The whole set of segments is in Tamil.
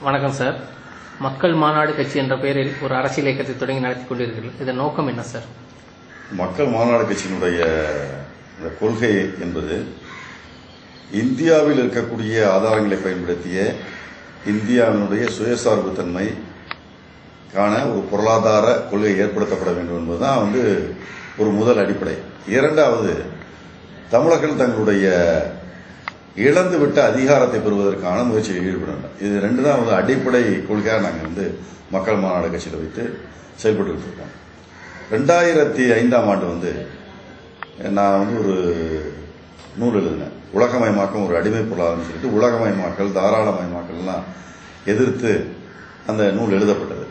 வணக்கம் சார். மக்கள் மாநாடு கட்சி என்ற பெயரில் ஒரு அரசியல் இயக்கத்தை தொடங்கி நடத்தி கொண்டிருக்கிறீர்கள். இதன் நோக்கம் என்ன சார்? மக்கள் மாநாடு கட்சியினுடைய இந்த கொள்கை என்பது இந்தியாவில் இருக்கக்கூடிய ஆதாரங்களை பயன்படுத்திய இந்தியாவினுடைய சுயசார்பு தன்மை காண ஒரு பொருளாதார கொள்கை ஏற்படுத்தப்பட வேண்டும் என்பதுதான் வந்து ஒரு முதல் அடிப்படை. இரண்டாவது தமிழர்கள் தங்களுடைய இழந்துவிட்ட அதிகாரத்தை பெறுவதற்கான முயற்சியில் ஈடுபட இது ரெண்டு தான் வந்து அடிப்படை கொள்கையாக நாங்கள் வந்து மக்கள் மாநாடு கட்சியில் வைத்து செயல்பட்டு இருக்கோம். ரெண்டாயிரத்தி ஐந்தாம் ஆண்டு வந்து நான் வந்து ஒரு நூல் எழுதினேன். உலகமயமாக்கம் ஒரு அடிமை பொருளாதாரம்னு சொல்லிட்டு உலகமயமாக்கல் தாராளமயமாக்கல்லாம் எதிர்த்து அந்த நூல் எழுதப்பட்டது.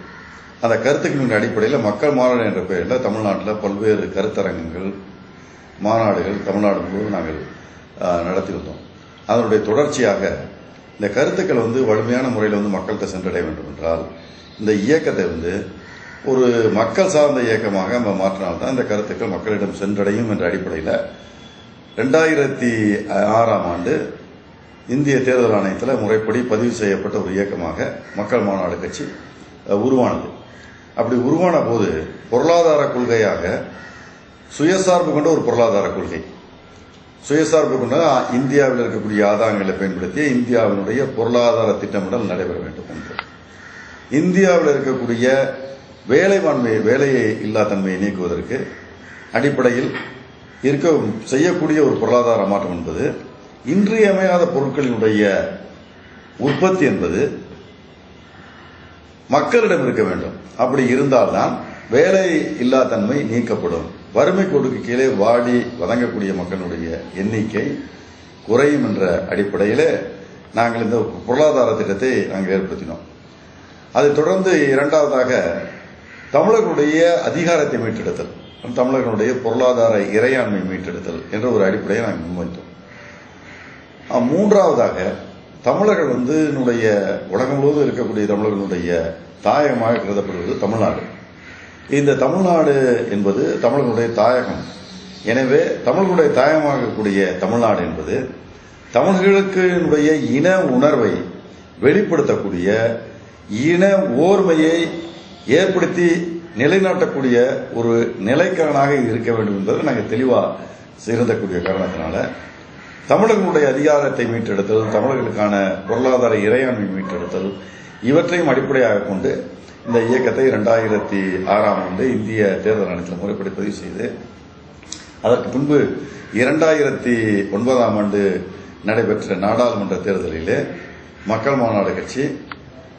அந்த கருத்துக்களின் அடிப்படையில் மக்கள் மாநாடு என்ற பெயரில் தமிழ்நாட்டில் பல்வேறு கருத்தரங்கங்கள் மாநாடுகள் தமிழ்நாடு முழுவதும் நாங்கள் நடத்தி வந்தோம் அதனுடைய தொடர்ச்சியாக இந்த கருத்துக்கள் வந்து வலிமையான முறையில் வந்து மக்கள்கிட்ட சென்றடைய வேண்டும் என்றால் இந்த இயக்கத்தை வந்து ஒரு மக்கள் சார்ந்த இயக்கமாக நம்ம மாற்றினால்தான் இந்த கருத்துக்கள் மக்களிடம் சென்றடையும் என்ற அடிப்படையில் ரெண்டாயிரத்தி ஆறாம் ஆண்டு இந்திய தேர்தல் ஆணையத்தில் முறைப்படி பதிவு செய்யப்பட்ட ஒரு இயக்கமாக மக்கள் மாநாடு கட்சி உருவானது. அப்படி உருவான போது பொருளாதார கொள்கையாக சுயசார்பு கொண்ட ஒரு பொருளாதார கொள்கை. சுயசார்பு கொண்ட இந்தியாவில் இருக்கக்கூடிய ஆதாரங்களை பயன்படுத்தி இந்தியாவினுடைய பொருளாதார திட்டமிடல் நடைபெற வேண்டும் என்று. இந்தியாவில் இருக்கக்கூடிய வேலைவான்மையை வேலையை இல்லா தன்மையை நீக்குவதற்கு அடிப்படையில் இருக்க செய்யக்கூடிய ஒரு பொருளாதார மாற்றம் என்பது இன்றியமையாத பொருட்களினுடைய உற்பத்தி என்பது மக்களிடம் இருக்க வேண்டும். அப்படி இருந்தால்தான் வேலை இல்லா தன்மை நீக்கப்படும். வறுமை கோடுக்கு கீழே வாடி வதங்கக்கூடிய மக்களுடைய எண்ணிக்கை குறையும் என்ற அடிப்படையில் நாங்கள் இந்த பொருளாதார திட்டத்தை நாங்கள் ஏற்படுத்தினோம். அதைத் தொடர்ந்து இரண்டாவதாக தமிழர்களுடைய அதிகாரத்தை மீட்டெடுத்தல் தமிழர்களுடைய பொருளாதார இறையாண்மை மீட்டெடுத்தல் என்ற ஒரு அடிப்படையை நாங்கள் முன்வைத்தோம். மூன்றாவதாக தமிழர்கள் வந்து என்னுடைய உலகம் முழுவதும் இருக்கக்கூடிய தமிழர்களுடைய தாயகமாக கருதப்படுவது தமிழ்நாடு. இந்த தமிழ்நாடு என்பது தமிழர்களுடைய தாயகம். எனவே தமிழர்களுடைய தாயகமாக தமிழ்நாடு என்பது தமிழர்களுக்கு இன உணர்வை வெளிப்படுத்தக்கூடிய இன ஓர்மையை ஏற்படுத்தி நிலைநாட்டக்கூடிய ஒரு நிலைக்கானாக இருக்க வேண்டும் என்பதை நாங்கள் தெளிவாக சிறந்தக்கூடிய காரணத்தினால தமிழர்களுடைய அதிகாரத்தை மீட்டெடுத்தல் தமிழர்களுக்கான பொருளாதார இறையாண்மை மீட்டெடுத்தல் இவற்றையும் அடிப்படையாக கொண்டு இந்த இயக்கத்தை இரண்டாயிரத்தி ஆறாம் ஆண்டு இந்திய தேர்தல் ஆணையத்தில் முறைப்படி பதிவு செய்து அதற்கு முன்பு இரண்டாயிரத்தி ஒன்பதாம் ஆண்டு நடைபெற்ற நாடாளுமன்ற தேர்தலிலே மக்கள் மாநாடு கட்சி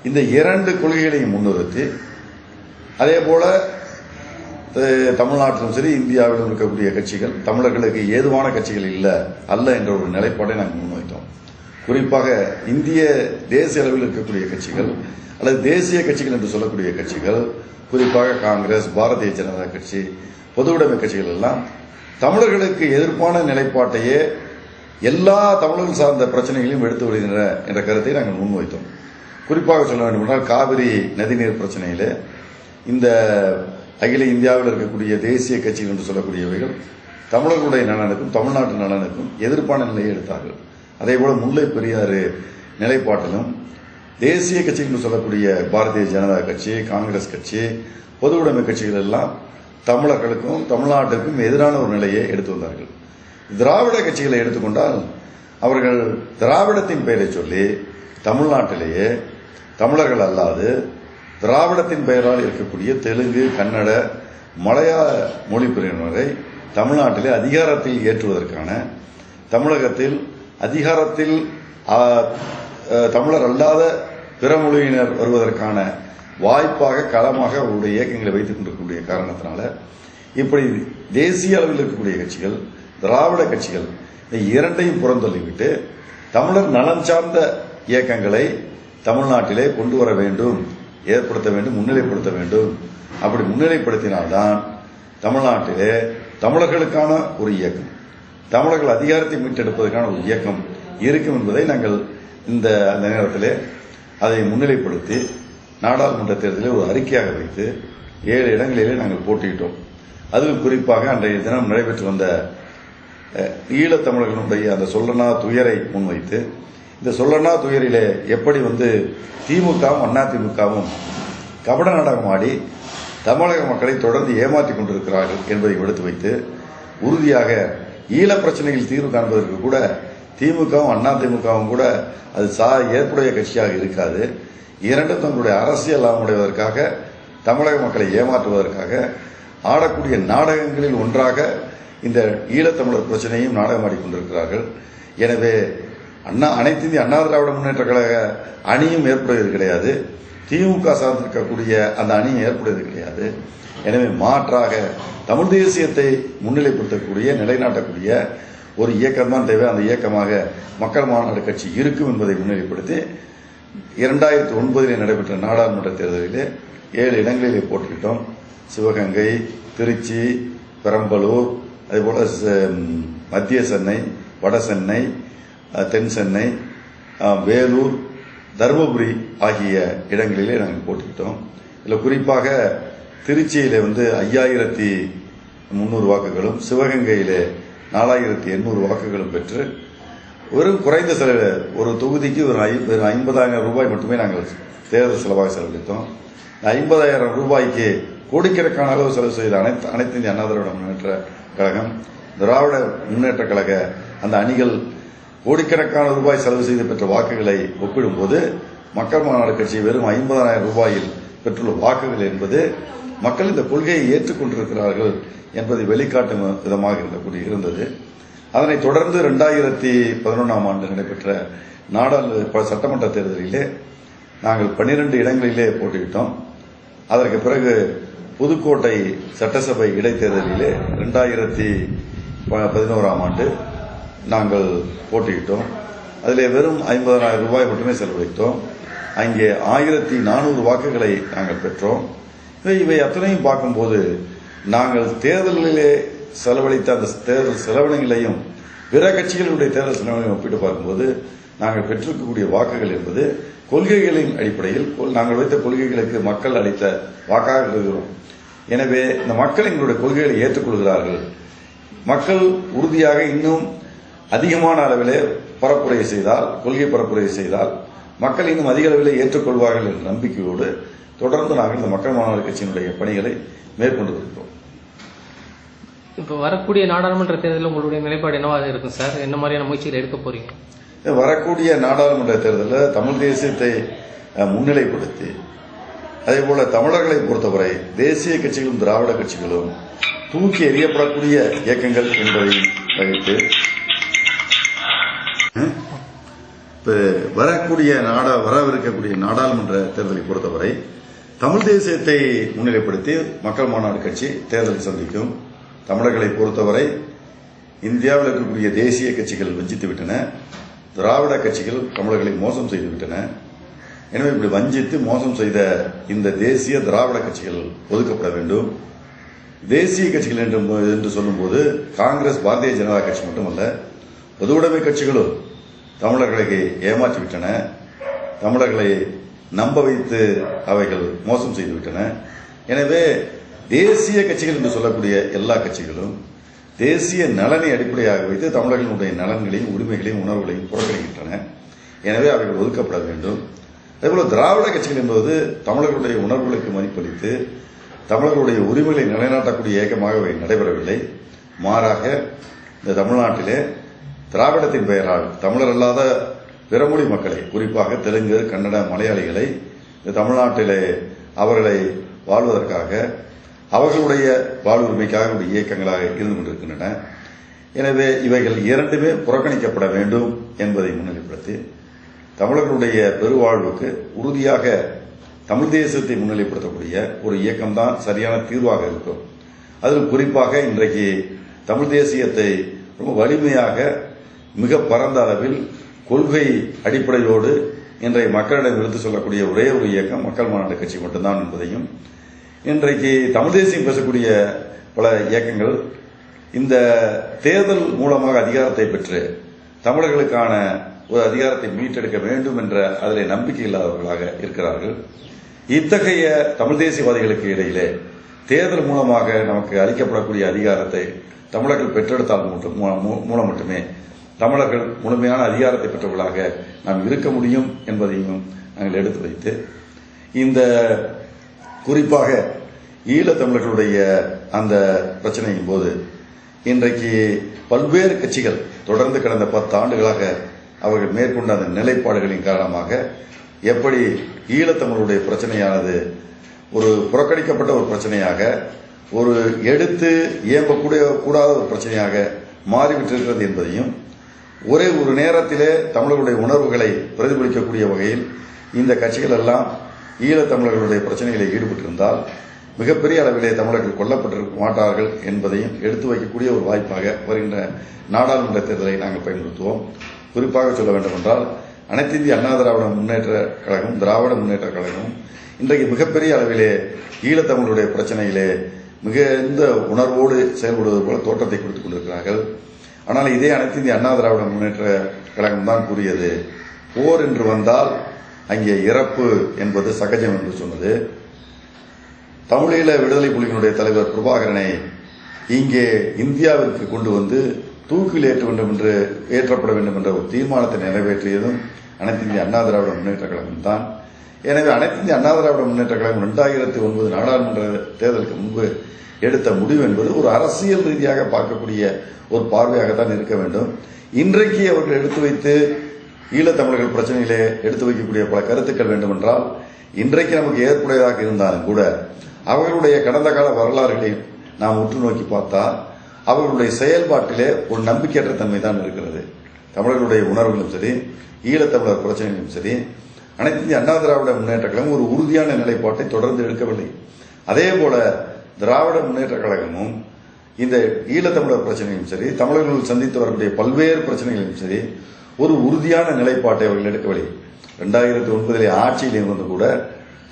இந்த இரண்டு கொள்கைகளையும் முன்னிறுத்தி அதே போல தமிழ்நாட்டிலும் சரி இந்தியாவிலும் இருக்கக்கூடிய கட்சிகள் தமிழர்களுக்கு ஏதுவான கட்சிகள் இல்லை அல்ல என்ற ஒரு நிலைப்பாட்டை நாங்கள் முன்வைத்தோம். குறிப்பாக இந்திய தேசிய அளவில் இருக்கக்கூடிய கட்சிகள் அல்லது தேசிய கட்சிகள் என்று சொல்லக்கூடிய கட்சிகள் குறிப்பாக காங்கிரஸ் பாரதிய ஜனதா கட்சி பொதுவுடைமை கட்சிகள் எல்லாம் தமிழர்களுக்கு எதிர்ப்பான நிலைப்பாட்டையே எல்லா தமிழர்கள் சார்ந்த பிரச்சனைகளையும் எடுத்து வருகின்ற என்ற கருத்தை நாங்கள் முன்வைத்தோம். குறிப்பாக சொல்ல வேண்டுமென்றால் காவிரி நதிநீர் பிரச்சனையிலே இந்த அகில இந்தியாவில் இருக்கக்கூடிய தேசிய கட்சிகள் என்று சொல்லக்கூடியவைகள் தமிழர்களுடைய நலனுக்கும் தமிழ்நாட்டு நலனுக்கும் எதிர்ப்பான நிலையை எடுத்தார்கள். அதே போல முல்லை பெரியாறு நிலைப்பாட்டிலும் தேசிய கட்சிகள் என்று சொல்லக்கூடிய பாரதிய ஜனதா கட்சி காங்கிரஸ் கட்சி பொதுவுடைமை கட்சிகள் எல்லாம் தமிழர்களுக்கும் தமிழ்நாட்டுக்கும் எதிரான ஒரு நிலையை எடுத்து வந்தார்கள். திராவிட கட்சிகளை எடுத்துக்கொண்டால் அவர்கள் திராவிடத்தின் பெயரை சொல்லி தமிழ்நாட்டிலேயே தமிழர்கள் அல்லாது திராவிடத்தின் பெயரால் இருக்கக்கூடிய தெலுங்கு கன்னட மலையாள மொழி பிரிவினரை தமிழ்நாட்டிலே அதிகாரத்தில் ஏற்றுவதற்கான தமிழகத்தில் அதிகாரத்தில் தமிழர் அல்லாத பிற மொழியினர் வருவதற்கான வாய்ப்பாக களமாக அவருடைய இயக்கங்களை வைத்துக் கொண்டிருக்கக்கூடிய காரணத்தினால இப்படி தேசிய அளவில் இருக்கக்கூடிய கட்சிகள் திராவிட கட்சிகள் இந்த இரண்டையும் புறந்தள்ளிவிட்டு தமிழர் நலன் சார்ந்த இயக்கங்களை தமிழ்நாட்டிலே கொண்டு வர வேண்டும் ஏற்படுத்த வேண்டும் முன்னிலைப்படுத்த வேண்டும். அப்படி முன்னிலைப்படுத்தினால்தான் தமிழ்நாட்டிலே தமிழர்களுக்கான ஒரு இயக்கம். தமிழர்கள் அதிகாரத்தை மீட்டெடுப்பதற்கான ஒரு இயக்கம் இருக்கும் என்பதை நாங்கள் இந்த அந்த நேரத்திலே அதை முன்னிலைப்படுத்தி நாடாளுமன்ற தேர்தலில் ஒரு அறிக்கையாக வைத்து ஏழு இடங்களிலே நாங்கள் போட்டியிட்டோம். அதிலும் குறிப்பாக அன்றைய தினம் நடைபெற்று வந்த அஹ், ஈழத்தமிழர்களுடைய அந்த சொல்லனா துயரை முன்வைத்து இந்த சொல்லனா துயரிலே எப்படி வந்து திமுகவும் அதிமுகவும் கபட நாடகம் ஆடி தமிழக மக்களை தொடர்ந்து ஏமாற்றிக் கொண்டிருக்கிறார்கள் என்பதை எடுத்து வைத்து உறுதியாக ஈழ பிரச்சனையில் தீர்வு காண்பதற்கு கூட திமுகவும் அண்ணா திமுகவும் கூட அது சா ஏற்புடைய கட்சியாக இருக்காது. இரண்டும் தங்களுடைய அரசியல் லாபமுடைவதற்காக தமிழக மக்களை ஏமாற்றுவதற்காக ஆடக்கூடிய நாடகங்களில் ஒன்றாக இந்த ஈழத்தமிழர் பிரச்சனையும் நாடகமாடிக் கொண்டிருக்கிறார்கள் எனவே அண்ணா அனைத்து இந்திய அண்ணா திராவிட முன்னேற்ற கழக அணியும் ஏற்புடையது கிடையாது. திமுக சார்ந்திருக்கக்கூடிய அந்த அணியும் ஏற்படுவது கிடையாது. எனவே மாற்றாக தமிழ் தேசியத்தை முன்னிலைப்படுத்தக்கூடிய நிலைநாட்டக்கூடிய ஒரு இயக்கம்தான் தேவை. அந்த இயக்கமாக மக்கள் மாநாடு கட்சி இருக்கும் என்பதை முன்னிலைப்படுத்தி இரண்டாயிரத்தி ஒன்பதில் நடைபெற்ற நாடாளுமன்ற தேர்தலிலே ஏழு இடங்களிலே போட்டியிட்டோம். சிவகங்கை திருச்சி பெரம்பலூர் அதேபோல மத்திய சென்னை வட சென்னை தென் சென்னை வேலூர் தருமபுரி ஆகிய இடங்களிலே நாங்கள் போட்டுக்கிட்டோம் இதில் குறிப்பாக திருச்சியில் வந்து ஐயாயிரத்தி முந்நூறு வாக்குகளும் சிவகங்கையில் நாலாயிரத்தி எண்ணூறு வாக்குகளும் பெற்று வெறும் குறைந்த செலவு ஒரு தொகுதிக்கு ஒரு வெறும் ஐம்பதாயிரம் ரூபாய் மட்டுமே நாங்கள் தேர்தல் செலவாக செலவழித்தோம். ஐம்பதாயிரம் ரூபாய்க்கு கோடிக்கணக்கான அளவு செலவு செய்த அனைத்து அனைத்து இந்திய அண்ணா திராவிட முன்னேற்ற கழகம் திராவிட முன்னேற்ற கழக அந்த அணிகள் கோடிக்கணக்கான ரூபாய் செலவு செய்து பெற்ற வாக்குகளை ஒப்பிடும்போது மக்கள் மாநாடு கட்சி வெறும் ஐம்பதாயிரம் ரூபாயில் பெற்றுள்ள வாக்குகள் என்பது மக்கள் இந்த கொள்கையை ஏற்றுக்கொண்டிருக்கிறார்கள் என்பதை வெளிக்காட்டும் விதமாக இருந்தபடி இருந்தது. அதனைத் தொடர்ந்து ரெண்டாயிரத்தி பதினொன்றாம் ஆண்டு நடைபெற்ற நாடாளு சட்டமன்ற தேர்தலிலே நாங்கள் பன்னிரண்டு இடங்களிலே போட்டியிட்டோம். அதற்கு பிறகு புதுக்கோட்டை சட்டசபை இடைத்தேர்தலிலே ரெண்டாயிரத்தி பதினோராம் ஆண்டு நாங்கள் போட்டியிட்டோம். அதில் வெறும் ஐம்பதனாயிரம் ரூபாய் மட்டுமே செலவழித்தோம். அங்கே ஆயிரத்தி நானூறு வாக்குகளை நாங்கள் பெற்றோம். இவை- அத்தனையும் பார்க்கும்போது நாங்கள் தேர்தல்களிலே செலவழித்த அந்த தேர்தல் செலவினங்களையும் பிற கட்சிகளுடைய தேர்தல் செலவினங்களையும் ஒப்பிட்டு பார்க்கும்போது நாங்கள் பெற்றிருக்கக்கூடிய வாக்குகள் என்பது கொள்கைகளின் அடிப்படையில் கொள்- நாங்கள் வைத்த கொள்கைகளுக்கு மக்கள் அளித்த வாக்காக இருக்கிறோம். எனவே இந்த மக்கள் எங்களுடைய கொள்கைகளை ஏற்றுக்கொள்கிறார்கள். மக்கள் உறுதியாக இன்னும் அதிகமான அளவிலே பரப்புரை செய்தால் கொள்கை பரப்புரை செய்தால் மக்கள் இன்னும் அதிக அளவிலே ஏற்றுக்கொள்வார்கள் என்ற நம்பிக்கையோடு தொடர்ந்து நாங்கள் இந்த மக்கள் மாநாடு கட்சியினுடைய பணிகளை மேற்கொண்டு வருகிறோம் இப்போ வரக்கூடிய நாடாளுமன்ற தேர்தலில் உங்களுடைய நிலைப்பாடு என்னவாக இருக்கும் சார்? என்ன மாதிரியான முயற்சிகள் எடுக்க போறீங்க? வரக்கூடிய நாடாளுமன்ற தேர்தலில் தமிழ் தேசியத்தை முன்னிலைப்படுத்தி அதேபோல தமிழர்களை பொறுத்தவரை தேசிய கட்சிகளும் திராவிட கட்சிகளும் தூக்கி எறியப்படக்கூடிய இயக்கங்கள் என்பதை வகித்து வரக்கூடிய நாடா வரவிருக்கக்கூடிய நாடாளுமன்ற தேர்தலை பொறுத்தவரை தமிழ் தேசியத்தை முன்னிலைப்படுத்தி மக்கள் மாநாடு கட்சி தேர்தலை சந்திக்கும். தமிழர்களை பொறுத்தவரை இந்தியாவில் இருக்கக்கூடிய தேசிய கட்சிகள் வஞ்சித்து விட்டன. திராவிட கட்சிகள் தமிழர்களை மோசம் செய்துவிட்டன எனவே இப்படி வஞ்சித்து மோசம் செய்த இந்த தேசிய திராவிட கட்சிகள் ஒதுக்கப்பட வேண்டும். தேசிய கட்சிகள் என்று என்று சொல்லும்போது காங்கிரஸ் பாரதிய ஜனதா கட்சி மட்டுமல்ல பொதுவுடைமை கட்சிகளும் தமிழர்களை ஏமாற்றி விட்டன. தமிழர்களை நம்ப வைத்து அவைகள் மோசம் செய்துவிட்டன. எனவே தேசிய கட்சிகள் என்று சொல்லக்கூடிய எல்லா கட்சிகளும் தேசிய நலனை அடிப்படையாக வைத்து தமிழர்களுடைய நலன்களையும் உரிமைகளையும் உணர்வுகளையும் புறக்கணிக்கின்றன. எனவே அவைகள் ஒதுக்கப்பட வேண்டும். அதேபோல திராவிட கட்சிகள் என்பது தமிழர்களுடைய உணர்வுகளுக்கு மதிப்பளித்து தமிழர்களுடைய உரிமைகளை நிலைநாட்டக்கூடிய இயக்கமாக அவை நடைபெறவில்லை. மாறாக இந்த தமிழ்நாட்டிலே திராவிடத்தின் பெயரால் தமிழர் அல்லாத பிறமொழி மக்களை குறிப்பாக தெலுங்கு கன்னட மலையாளிகளை இந்த தமிழ்நாட்டிலே அவர்களை வாழ்வதற்காக அவர்களுடைய வாழ்வுரிமைக்காக இயக்கங்களாக இருந்து கொண்டிருக்கின்றன. எனவே இவைகள் இரண்டுமே புறக்கணிக்கப்பட வேண்டும் என்பதை முன்னிலைப்படுத்தி தமிழர்களுடைய பெருவாழ்வுக்கு உறுதியாக தமிழ் தேசத்தை முன்னிலைப்படுத்தக்கூடிய ஒரு இயக்கம்தான் சரியான தீர்வாக இருக்கும். அதில் குறிப்பாக இன்றைக்கு தமிழ் தேசியத்தை ரொம்ப வலிமையாக மிக பரந்த அளவில் கொள்கை அடிப்படையோடு இன்றைய மக்களிடம் எடுத்து சொல்லக்கூடிய ஒரே ஒரு இயக்கம் மக்கள் மாநாட்டு கட்சி மட்டும்தான் என்பதையும் இன்றைக்கு தமிழ் தேசியம் பேசக்கூடிய பல இயக்கங்கள் இந்த தேர்தல் மூலமாக அதிகாரத்தை பெற்று தமிழர்களுக்கான ஒரு அதிகாரத்தை மீட்டெடுக்க வேண்டும் என்ற அதில் நம்பிக்கை இல்லாதவர்களாக இருக்கிறார்கள். இத்தகைய தமிழ் தேசியவாதிகளுக்கு இடையிலே தேர்தல் மூலமாக நமக்கு அளிக்கப்படக்கூடிய அதிகாரத்தை தமிழர்கள் பெற்றெடுத்தால் மட்டும் மூ- மூலம் மட்டுமே தமிழர்கள் முழுமையான அதிகாரத்தை பெற்றவர்களாக நாம் இருக்க முடியும் என்பதையும் நாங்கள் எடுத்து வைத்து இந்த குறிப்பாக ஈழத்தமிழர்களுடைய அந்த பிரச்சனையின் போது இன்றைக்கு பல்வேறு கட்சிகள் தொடர்ந்து கடந்த பத்து ஆண்டுகளாக அவர்கள் மேற்கொண்ட அந்த நிலைப்பாடுகளின் காரணமாக எப்படி ஈழத்தமிழருடைய பிரச்சனையானது ஒரு புறக்கணிக்கப்பட்ட ஒரு பிரச்சனையாக ஒரு எடுத்து இயம்பக்கூடிய கூடாத ஒரு பிரச்சனையாக மாறிவிட்டிருக்கிறது என்பதையும் ஒரே ஒரு நேரத்திலே தமிழர்களுடைய உணர்வுகளை பிரதிபலிக்கக்கூடிய வகையில் இந்த கட்சிகள் எல்லாம் ஈழத்தமிழர்களுடைய பிரச்சனைகளில் ஈடுபட்டிருந்தால் மிகப்பெரிய அளவிலே தமிழர்கள் கொல்லப்பட்டிருக்க மாட்டார்கள் என்பதையும் எடுத்து வைக்கக்கூடிய ஒரு வாய்ப்பாக வருகின்ற நாடாளுமன்ற தேர்தலை நாங்கள் பயன்படுத்துவோம். குறிப்பாக சொல்ல வேண்டுமென்றால் அனைத்து இந்திய அண்ணா திராவிட முன்னேற்ற கழகம் திராவிட முன்னேற்ற கழகம் இன்றைக்கு மிகப்பெரிய அளவிலே ஈழத்தமிழருடைய பிரச்சனையிலே மிகுந்த உணர்வோடு செயல்படுவது போல தோற்றத்தை கொடுத்துக் கொண்டிருக்கிறார்கள். ஆனால் இதே அனைத்து இந்திய அண்ணா திராவிட முன்னேற்ற கழகம் தான் கூறியது போர் என்று வந்தால் அங்கே இறப்பு என்பது சகஜம் என்று சொன்னது. தமிழீழ விடுதலை புலிகளுடைய தலைவர் பிரபாகரனை இங்கே இந்தியாவிற்கு கொண்டு வந்து தூக்கில் ஏற்ற வேண்டும் என்று ஏற்றப்பட வேண்டும் என்ற ஒரு தீர்மானத்தை நிறைவேற்றியதும் அனைத்து இந்திய அண்ணா திராவிட முன்னேற்ற கழகம் தான். எனவே அனைத்து இந்திய அண்ணா திராவிட முன்னேற்ற கழகம் இரண்டாயிரத்தி ஒன்பது நாடாளுமன்ற தேர்தலுக்கு முன்பு எடுத்த முடிவு என்பது ஒரு அரசியல் ரீதியாக பார்க்கக்கூடிய ஒரு பார்வையாகத்தான் இருக்க வேண்டும். இன்றைக்கு அவர்கள் எடுத்து வைத்து ஈழத்தமிழர்கள் பிரச்சனையிலே எடுத்து வைக்கக்கூடிய பல கருத்துக்கள் வேண்டுமென்றால் இன்றைக்கு நமக்கு ஏற்புடையதாக இருந்தாலும் கூட அவர்களுடைய கடந்த கால வரலாறுகளை நாம் உற்று நோக்கி பார்த்தால் அவர்களுடைய செயல்பாட்டிலே ஒரு நம்பிக்கையற்ற தன்மை தான் இருக்கிறது. தமிழர்களுடைய உணர்வுகளும் சரி ஈழத்தமிழர் பிரச்சனைகளும் சரி அனைத்து இந்திய அண்ணா திராவிட முன்னேற்ற கழகம் ஒரு உறுதியான நிலைப்பாட்டை தொடர்ந்து எடுக்கவில்லை. அதே போல திராவிட முன்னேற்ற கழகமும் இந்த ஈழத்தமிழர் பிரச்சனையும் சரி தமிழர்கள் சந்தித்து வரக்கூடிய பல்வேறு பிரச்சனைகளையும் சரி ஒரு உறுதியான நிலைப்பாட்டை அவர்கள் எடுக்கவில்லை. ரெண்டாயிரத்தி ஒன்பதிலே ஆட்சியில் இருந்து கூட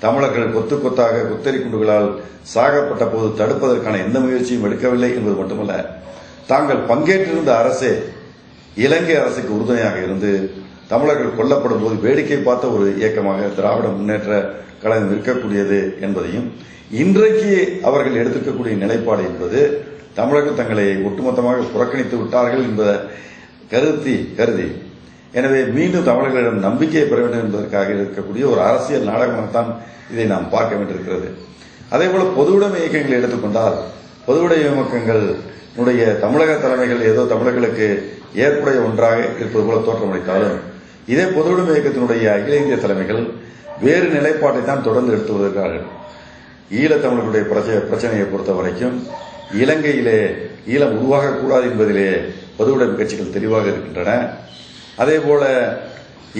தமிழர்கள் கொத்து கொத்தாக குத்தரி குண்டுகளால் சாகப்பட்ட போது தடுப்பதற்கான எந்த முயற்சியும் எடுக்கவில்லை என்பது மட்டுமல்ல தாங்கள் பங்கேற்றிருந்த அரசே இலங்கை அரசுக்கு உறுதுணையாக இருந்து தமிழர்கள் கொல்லப்படும் போது வேடிக்கை பார்த்த ஒரு இயக்கமாக திராவிட முன்னேற்ற கழகம் இருக்கக்கூடியது என்பதையும் இன்றைக்கு அவர்கள் எடுத்திருக்கக்கூடிய நிலைப்பாடு என்பது தமிழர்கள் தங்களை ஒட்டுமொத்தமாக புறக்கணித்து விட்டார்கள் என்பதை கருத்தி கருதி. எனவே மீண்டும் தமிழர்களிடம் நம்பிக்கையை பெற வேண்டும் என்பதற்காக இருக்கக்கூடிய ஒரு அரசியல் நாடகமாகத்தான் இதை நாம் பார்க்க வேண்டியிருக்கிறது. அதேபோல பொதுவுடைமை இயக்கங்களை எடுத்துக்கொண்டால் பொதுவுடைமை இயக்கங்களுடைய தமிழக தலைமைகள் ஏதோ தமிழர்களுக்கு ஏற்புடைய ஒன்றாக இருப்பது போல தோற்றமளித்தாலும் இதே பொதுவுடைமை இயக்கத்தினுடைய அகில இந்திய தலைமைகள் வேறு நிலைப்பாட்டை தான் தொடர்ந்து எடுத்து வருகிறார்கள் ஈழத்தமிழர்களுடைய பிரச்சனையை பொறுத்த வரைக்கும் இலங்கையிலே ஈழம் உருவாகக்கூடாது என்பதிலே பொதுவுடைமை கட்சிகள் தெளிவாக இருக்கின்றன. அதே போல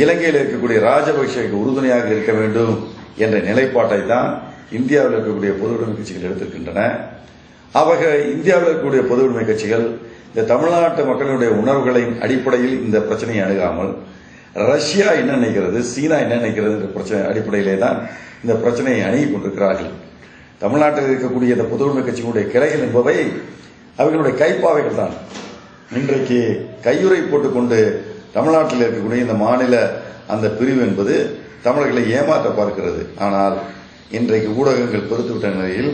இலங்கையில் இருக்கக்கூடிய ராஜபக்சேக்கு உறுதுணையாக இருக்க வேண்டும் என்ற நிலைப்பாட்டை தான் இந்தியாவில் இருக்கக்கூடிய பொதுவுடைமை கட்சிகள் எடுத்திருக்கின்றன. அவர்கள் இந்தியாவில் இருக்கக்கூடிய பொதுவுடைமை கட்சிகள் இந்த தமிழ்நாட்டு மக்களுடைய உணர்வுகளின் அடிப்படையில் இந்த பிரச்சனையை அணுகாமல் ரஷ்யா என்ன நினைக்கிறது? சீனா என்ன நினைக்கிறது? பிரச்சனை அடிப்படையிலே தான் இந்த பிரச்சனையை அணுகி கொண்டிருக்கிறார்கள். தமிழ்நாட்டில் இருக்கக்கூடிய இந்த பொதுவுடைமை கட்சியினுடைய கிளைகள் என்பவை அவர்களுடைய கைப்பாவைகள் தான். இன்றைக்கு கையுறை போட்டுக்கொண்டு தமிழ்நாட்டில் இருக்கக்கூடிய இந்த மாநில அந்த பிரிவு என்பது தமிழர்களை ஏமாற்ற பார்க்கிறது. ஆனால் இன்றைக்கு ஊடகங்கள் பெருத்துவிட்ட நிலையில்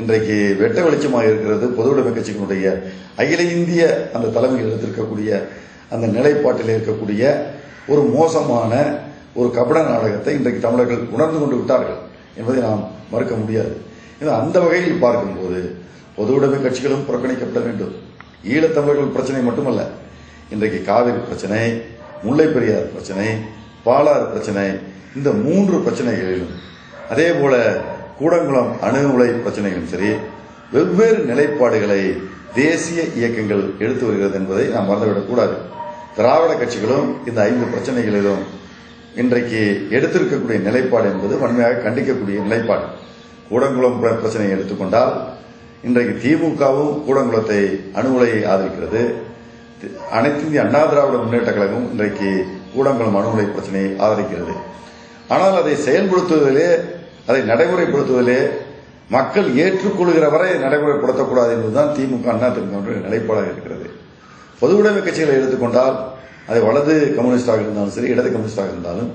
இன்றைக்கு வெட்ட வெளிச்சமாக இருக்கிறது பொதுவுடைமை கட்சிகளுடைய அகில இந்திய அந்த தலைமையில் எடுத்திருக்கக்கூடிய அந்த நிலைப்பாட்டில் இருக்கக்கூடிய ஒரு மோசமான ஒரு கபட நாடகத்தை இன்றைக்கு தமிழர்கள் உணர்ந்து கொண்டு விட்டார்கள் என்பதை நாம் மறுக்க முடியாது. அந்த வகையில் பார்க்கும்போது பொதுவுடைமை கட்சிகளும் புறக்கணிக்கப்பட வேண்டும். ஈழத்தமிழர்கள் பிரச்சனை மட்டுமல்ல. இன்றைக்கு காவிரி பிரச்சனை முல்லை பெரியார் பிரச்சனை பாலாறு பிரச்சனை இந்த மூன்று பிரச்சனைகளிலும் அதே போல கூடங்குளம் அணுகுமுறை பிரச்சனைகளும் சரி வெவ்வேறு நிலைப்பாடுகளை தேசிய இயக்கங்கள் எடுத்து வருகிறது என்பதை நாம் மறந்துவிடக்கூடாது. திராவிட கட்சிகளும் இந்த ஐந்து பிரச்சனைகளிலும் இன்றைக்கு எடுத்திருக்கக்கூடிய நிலைப்பாடு என்பது வன்மையாக கண்டிக்கக்கூடிய நிலைப்பாடு. கூடங்குளம் பிரச்சனையை எடுத்துக்கொண்டால் இன்றைக்கு திமுகவும் கூடங்குளத்தை அணு உலையை ஆதரிக்கிறது. அனைத்து இந்திய அண்ணா திராவிட முன்னேற்ற கழகம் இன்றைக்கு கூடங்குளம் அணு உலை பிரச்சனையை ஆதரிக்கிறது. ஆனால் அதை செயல்படுத்துவதிலே அதை நடைமுறைப்படுத்துவதிலே மக்கள் ஏற்றுக்கொள்கிற வரை நடைமுறைப்படுத்தக்கூடாது என்பதுதான் திமுக அண்ணா திமுக நிலைப்பாடாக இருக்கிறது. பொதுவுடைமை கட்சிகளை எடுத்துக்கொண்டால் அது வலது கம்யூனிஸ்டாக இருந்தாலும் சரி இடது கம்யூனிஸ்டாக இருந்தாலும்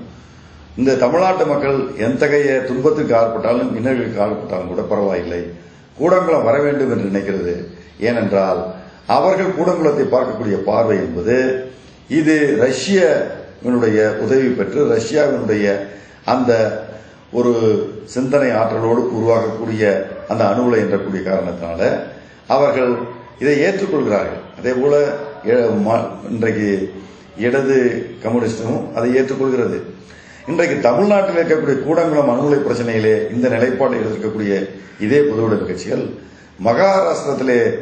இந்த தமிழ்நாட்டு மக்கள் எத்தகைய துன்பத்திற்கு ஆட்பட்டாலும் இன்னர்களுக்கு ஆட்பட்டாலும் கூட பரவாயில்லை. கூடங்குளம் வர வேண்டும் என்று நினைக்கிறது. ஏனென்றால் அவர்கள் கூடங்குளத்தை பார்க்கக்கூடிய பார்வை என்பது இது ரஷ்யவினுடைய உதவி பெற்று ரஷ்யாவினுடைய அந்த ஒரு சிந்தனை ஆற்றலோடு உருவாக்கக்கூடிய அந்த அணுகுலை என்றக்கூடிய காரணத்தினால அவர்கள் இதை ஏற்றுக்கொள்கிறார்கள். அதே போல எ- இன்றைக்கு இடது கம்யூனிஸ்டும் அதை ஏற்றுக்கொள்கிறது. இன்றைக்கு தமிழ்நாட்டில் இருக்கக்கூடிய கூடங்குளம் அணுகுலை பிரச்சனையிலே இந்த நிலைப்பாட்டை எடுத்திருக்கக்கூடிய இதே பொதுவுடன் கட்சிகள் மகாராஷ்டிரத்திலே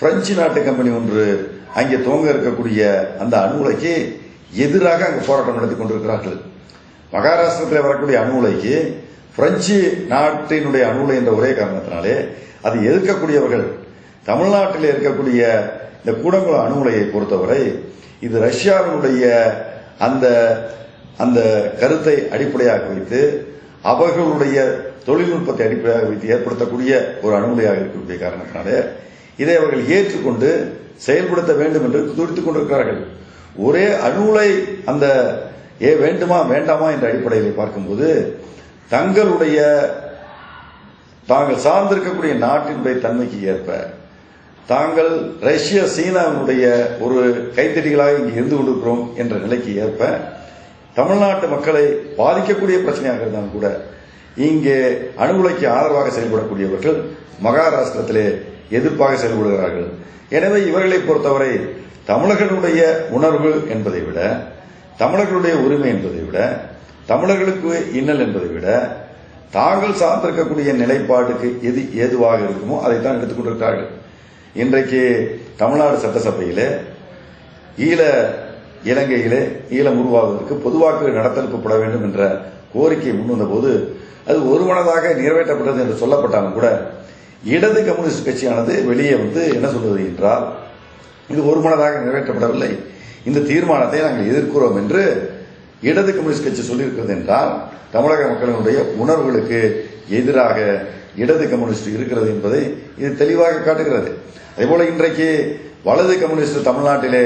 பிரெஞ்சு நாட்டு கம்பெனி ஒன்று அங்கே துவங்க இருக்கக்கூடிய அந்த அணுகுலைக்கு எதிராக அங்கு போராட்டம் நடத்தி கொண்டிருக்கிறார்கள். மகாராஷ்டிரத்தில் வரக்கூடிய அணுலைக்கு பிரெஞ்சு நாட்டினுடைய அணுலை என்ற ஒரே காரணத்தினாலே அதை எதிர்க்கக்கூடியவர்கள். தமிழ்நாட்டில் இருக்கக்கூடிய இந்த கூடங்குளம் அணுலையை பொறுத்தவரை இது ரஷ்யாவினுடைய அந்த அந்த கருத்தை அடிப்படையாக வைத்து அவர்களுடைய தொழில்நுட்பத்தை அடிப்படையாக வைத்து ஏற்படுத்தக்கூடிய ஒரு அணுகுலையாக இருக்கக்கூடிய காரணத்தினாலே இதை அவர்கள் ஏற்றுக்கொண்டு செயல்படுத்த வேண்டும் என்று துடித்துக் கொண்டிருக்கிறார்கள். ஒரே அணுலை அந்த ஏ வேண்டுமா வேண்டாமா என்ற அடிப்படையில் பார்க்கும்போது தங்களுடைய தாங்கள் சார்ந்திருக்கக்கூடிய நாட்டினுடைய தன்மைக்கு ஏற்ப தாங்கள் ரஷ்ய சீனாவினுடைய ஒரு கைத்தடிகளாக இங்கு இருந்து கொண்டிருக்கிறோம் என்ற நிலைக்கு ஏற்ப தமிழ்நாட்டு மக்களை பாதிக்கக்கூடிய பிரச்சனையாக இருந்தாலும் கூட இங்கே அணுகுலைக்கு ஆதரவாக செயல்படக்கூடியவர்கள் மகாராஷ்டிரத்திலே எதிர்ப்பாக செயல்படுகிறார்கள். எனவே இவர்களை பொறுத்தவரை தமிழர்களுடைய உணர்வு என்பதை விட தமிழர்களுடைய உரிமை என்பதை விட தமிழர்களுக்கு இன்னல் என்பதை விட தாங்கள் சார்ந்திருக்கக்கூடிய நிலைப்பாட்டுக்கு எது ஏதுவாக இருக்குமோ அதைத்தான் எடுத்துக்கொண்டிருக்கிறார்கள் இன்றைக்கு தமிழ்நாடு சட்டசபையிலே ஈழ இலங்கையிலே ஈழம் உருவாவதற்கு பொதுவாக்கு நடத்தெடுக்கப்பட வேண்டும் என்ற கோரிக்கை முன்வந்த போது அது ஒருமனதாக நிறைவேற்றப்பட்டது என்று சொல்லப்பட்டாலும் கூட இடது கம்யூனிஸ்ட் கட்சியானது வெளியே வந்து என்ன சொல்வது என்றால் இது ஒருமனதாக நிறைவேற்றப்படவில்லை. இந்த தீர்மானத்தை நாங்கள் எதிர்க்கிறோம் என்று இடது கம்யூனிஸ்ட் கட்சி சொல்லியிருக்கிறது என்றால் தமிழக மக்களினுடைய உணர்வுகளுக்கு எதிராக இடது கம்யூனிஸ்ட் இருக்கிறது என்பதை இது தெளிவாக காட்டுகிறது. அதேபோல இன்றைக்கு வலது கம்யூனிஸ்ட் தமிழ்நாட்டிலே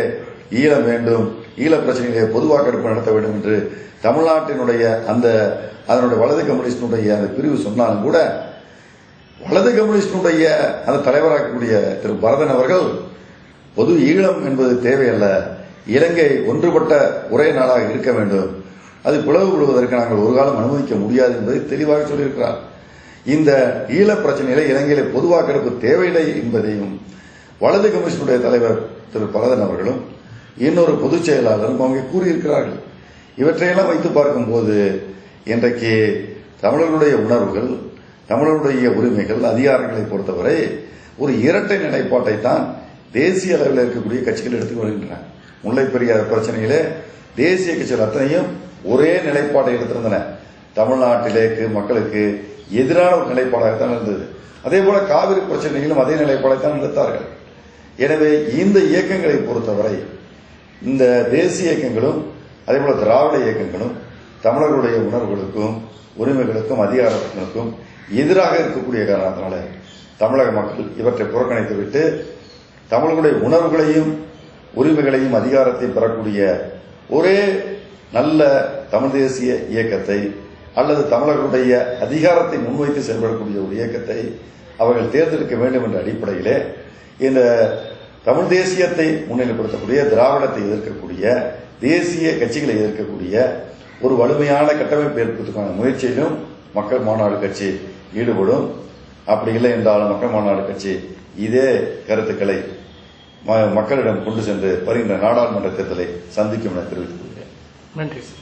ஈழம் வேண்டும் ஈழ பிரச்சனையிலே பொதுவாக்கெடுப்பு நடத்த வேண்டும் என்று தமிழ்நாட்டினுடைய அந்த அதனுடைய வலது கம்யூனிஸ்டினுடைய அந்த பிரிவு சொன்னாலும் கூட வலது கம்யூனிஸ்டினுடைய அந்த தலைவராகக்கூடிய திரு பரதன் அவர்கள் பொது ஈழம் என்பது தேவையல்ல இலங்கை ஒன்றுபட்ட ஒரே நாடாக இருக்க வேண்டும். அது பிளவுபடுவதற்கு நாங்கள் ஒரு காலம் அனுமதிக்க முடியாது என்பதை தெளிவாக சொல்லியிருக்கிறார். இந்த ஈழ பிரச்சனையில இலங்கையில பொதுவாக வாக்கெடுப்பு தேவையில்லை என்பதையும் வலது கமிஷனுடைய தலைவர் திரு. பரதன் அவர்களும் இன்னொரு பொதுச் செயலாளரும் அவங்க கூறியிருக்கிறார்கள். இவற்றையெல்லாம் வைத்து பார்க்கும்போது இன்றைக்கு தமிழர்களுடைய உணர்வுகள் தமிழர்களுடைய உரிமைகள் அதிகாரங்களை பொறுத்தவரை ஒரு இரட்டை நிலைப்பாட்டை தான் தேசிய அளவில் இருக்கக்கூடிய கட்சிகள் எடுத்து வருகின்றன முல்லை பெரியார் பிரச்சனையிலே தேசிய கட்சிகள் அத்தனையும் ஒரே நிலைப்பாட்டை எடுத்திருந்தன. தமிழ்நாட்டிலேக்கு மக்களுக்கு எதிரான ஒரு நிலைப்பாடாகத்தான் இருந்தது. அதே போல காவிரி பிரச்சனையிலும் அதே நிலைப்பாடைத்தான் எடுத்தார்கள். எனவே இந்த இயக்கங்களை பொறுத்தவரை இந்த தேசிய இயக்கங்களும் அதே போல திராவிட இயக்கங்களும் தமிழர்களுடைய உணர்வுகளுக்கும் உரிமைகளுக்கும் அதிகாரங்களுக்கும் எதிராக இருக்கக்கூடிய காரணத்தினால தமிழக மக்கள் இவற்றை புறக்கணித்து விட்டு தமிழர்களுடைய உணர்வுகளையும் உரிமைகளையும் அதிகாரத்தையும் பெறக்கூடிய ஒரே நல்ல தமிழ் தேசிய இயக்கத்தை அல்லது தமிழர்களுடைய அதிகாரத்தை முன்வைத்து செயல்படக்கூடிய ஒரு இயக்கத்தை அவர்கள் தேர்ந்தெடுக்க வேண்டும் என்ற அடிப்படையிலே இந்த தமிழ் தேசியத்தை முன்னிலைப்படுத்தக்கூடிய திராவிடத்தை எதிர்க்கக்கூடிய தேசிய கட்சிகளை எதிர்க்கக்கூடிய ஒரு வலிமையான கட்டமைப்பு ஏற்படுத்துக்கான முயற்சியிலும் மக்கள் மாநாடு கட்சி ஈடுபடும். அப்படி இல்லை என்றாலும் மக்கள் மாநாடு கட்சி இதே கருத்துக்களை மக்களிடம் கொண்டு சென்று வருகின்ற நாடாளுமன்ற தேர்தலை சந்திக்கும் என தெரிவித்துக் கொள்கிறேன். நன்றி சார்.